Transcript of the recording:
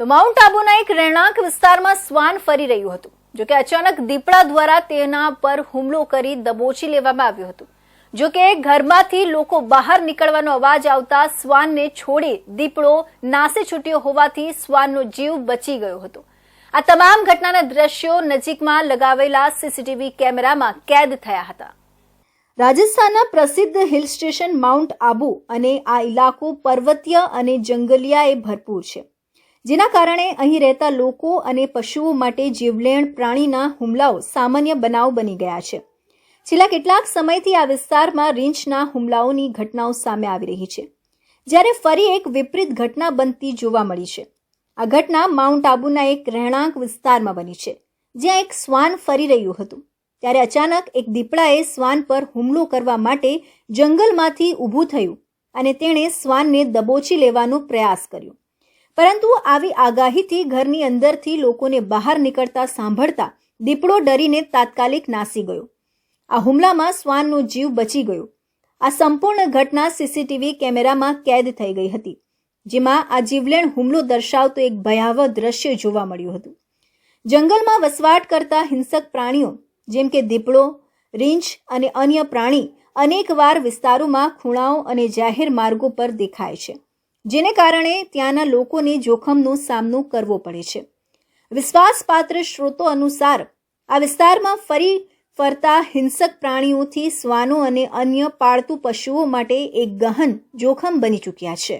તો માઉન્ટ આબુના એક રહેણાંક વિસ્તારમાં શ્વાન ફરી રહ્યું હતું, જો કે અચાનક દીપડા દ્વારા તેના પર હુમલો કરી દબોચી લેવામાં આવ્યું હતું. જો કે ઘરમાંથી લોકો બહાર નીકળવાનો અવાજ આવતા શ્વાનને છોડી દીપડો નાસે છૂટ્યો હોવાથી શ્વાનનો જીવ બચી ગયો હતો. આ તમામ ઘટનાના દ્રશ્યો નજીકમાં લગાવેલા સીસીટીવી કેમેરામાં કેદ થયા હતા. રાજસ્થાનના પ્રસિદ્ધ હિલ સ્ટેશન માઉન્ટ આબુ અને આ ઇલાકો પર્વતીય અને જંગલિયાએ ભરપૂર છે. જેના કારણે અહીં રહેતા લોકો અને પશુઓ માટે જીવલેણ પ્રાણીના હુમલાઓ સામાન્ય બનાવ બની ગયા છે. છેલ્લા કેટલાક સમયથી આ વિસ્તારમાં રીંછના હુમલાઓની ઘટનાઓ સામે આવી રહી છે. જ્યારે ફરી એક વિપરીત ઘટના બનતી જોવા મળી છે. આ ઘટના માઉન્ટ આબુના એક રહેણાંક વિસ્તારમાં બની છે, જ્યાં એક શ્વાન ફરી રહ્યું હતું. ત્યારે અચાનક એક દીપડાએ શ્વાન પર હુમલો કરવા માટે જંગલમાંથી ઊભું થયું અને તેણે શ્વાનને દબોચી લેવાનો પ્રયાસ કર્યો. પરંતુ આવી આગાહીથી ઘરની અંદરથી લોકોને બહાર નીકળતા સાંભળતા દીપડો ડરીને તાત્કાલિક નાસી ગયો. આ હુમલામાં શ્વાનનો જીવ બચી ગયો. આ સંપૂર્ણ ઘટના સીસીટીવી કેમેરામાં કેદ થઈ ગઈ હતી, જેમાં આ જીવલેણ હુમલો દર્શાવતો એક ભયાવહ દ્રશ્ય જોવા મળ્યું હતું. જંગલમાં વસવાટ કરતા હિંસક પ્રાણીઓ, જેમ કે દીપડો, રીંછ અને અન્ય પ્રાણી, અનેકવાર વિસ્તારોમાં ખૂણાઓ અને જાહેર માર્ગો પર દેખાય છે. જેને કારણે ત્યાંના લોકોને જોખમનો સામનો કરવો પડે છે. વિશ્વાસપાત્ર સ્ત્રોતો અનુસાર આ વિસ્તારમાં ફરી ફરતા હિંસક પ્રાણીઓથી શ્વાનો અને અન્ય પાળતુ પશુઓ માટે એક ગહન જોખમ બની ચૂક્યા છે.